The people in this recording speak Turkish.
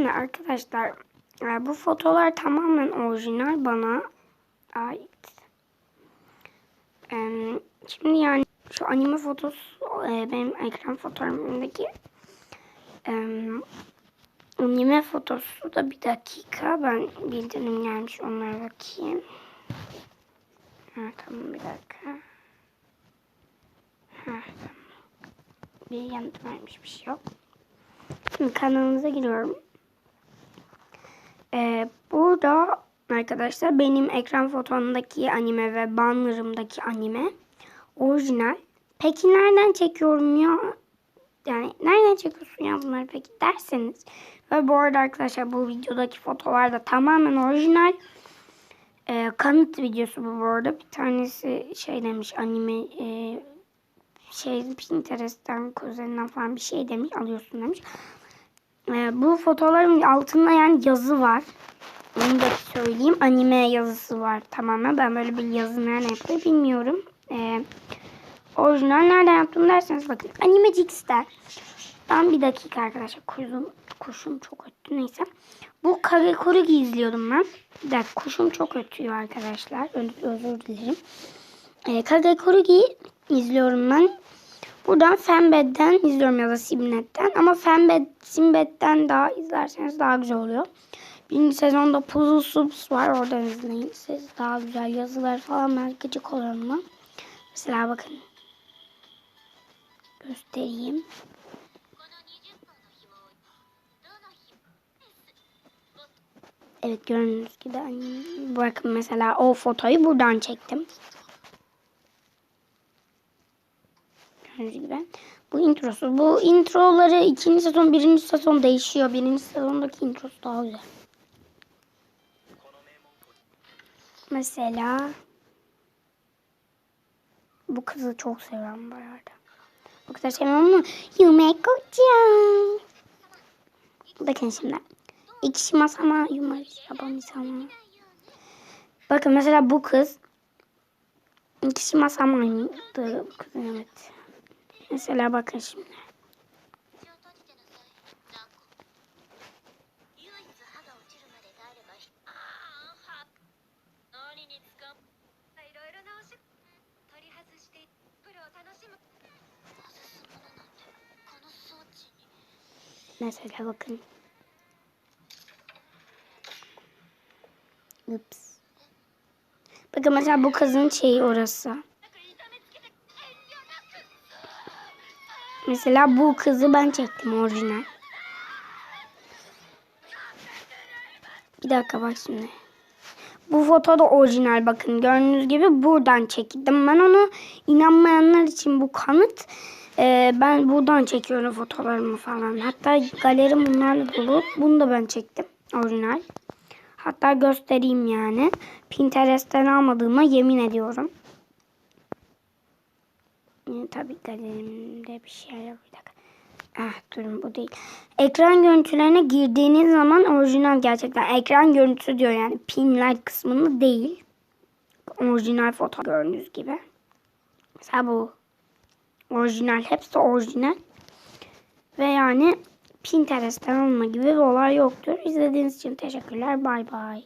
Şimdi arkadaşlar e, bu fotolar tamamen orijinal bana ait. E, Şimdi yani şu anime fotosu e, benim ekran fotoğrafımdaki anime fotosu da bir dakika ben bildirim gelmiş onlara bakayım. Ha, tamam bir dakika. Ha, tamam. Bir yanıt vermiş bir şey yok. Şimdi kanalımıza giriyorum. Ee, burada arkadaşlar benim ekran fotoğrafımdaki anime ve bannerımdaki anime orijinal. Peki nereden çekiyorum ya? Yani nereden çekiyorsun ya bunları peki derseniz. Ve bu arada arkadaşlar bu videodaki fotolar da tamamen orijinal. Ee, kanıt videosu bu bu arada. Bir tanesi şey demiş anime e, şey Pinterest'ten kuzeninden falan bir şey demiş alıyorsun demiş. Ee, bu fotoğrafın altında yani yazı var. Onu da söyleyeyim. Anime yazısı var tamamen. Ben böyle bir yazı nereden yaptı bilmiyorum. Ee, orijinal nereden yaptım derseniz bakın. Animecix'ten. Ben bir dakika arkadaşlar. Kuşum, kuşum çok öttü. Neyse. Bu Kage Korugi izliyordum ben. Bir dakika kuşum çok ötüyor arkadaşlar. Özür, özür dilerim. Kage Korugi izliyorum ben. Buradan Fembed'den izliyorum ya da Simnet'ten. Ama Fembed, Simbed'den daha izlerseniz daha güzel oluyor. Birinci sezonda Puzzle Subs var. Oradan izleyin. Siz daha güzel yazılar falan ben gıcık oluyorum ben. Mesela bakın. Göstereyim. Evet gördüğünüz gibi bakın mesela o fotoyu buradan çektim. Gördüğünüz gibi. Bu introsu. Bu introları ikinci sezon, birinci sezon değişiyor. Birinci sezondaki introsu daha güzel. Mesela bu kızı çok seviyorum bu arada. Bu kadar seviyorum ama Yumeko-chan. Bakın şimdi. İkisi masama yumari yapamayacağım. Bakın mesela bu kız ikisi masama aynıydı. Bu kızın evet. Mesela bakın şimdi. Mesela bakın. Ups. Bakın mesela bu kızın şeyi orası. Mesela bu kızı ben çektim orijinal. Bir dakika bak şimdi. Bu foto da orijinal bakın. Gördüğünüz gibi buradan çektim. Ben onu inanmayanlar için bu kanıt. Ee, ben buradan çekiyorum fotolarımı falan. Hatta galerim bunlarla dolu. Bunu da ben çektim. Orijinal. Hatta göstereyim yani. Pinterest'ten almadığıma yemin ediyorum. Yine tabii galerimde bir şey yok. Bir dakika. Ah durun bu değil. Ekran görüntülerine girdiğiniz zaman orijinal gerçekten ekran görüntüsü diyor yani pinlight kısmını değil. Orijinal foto gördüğünüz gibi. Mesela bu. Orijinal. Hepsi orijinal. Ve yani Pinterest'ten alma gibi bir olay yoktur. İzlediğiniz için teşekkürler. Bay bay.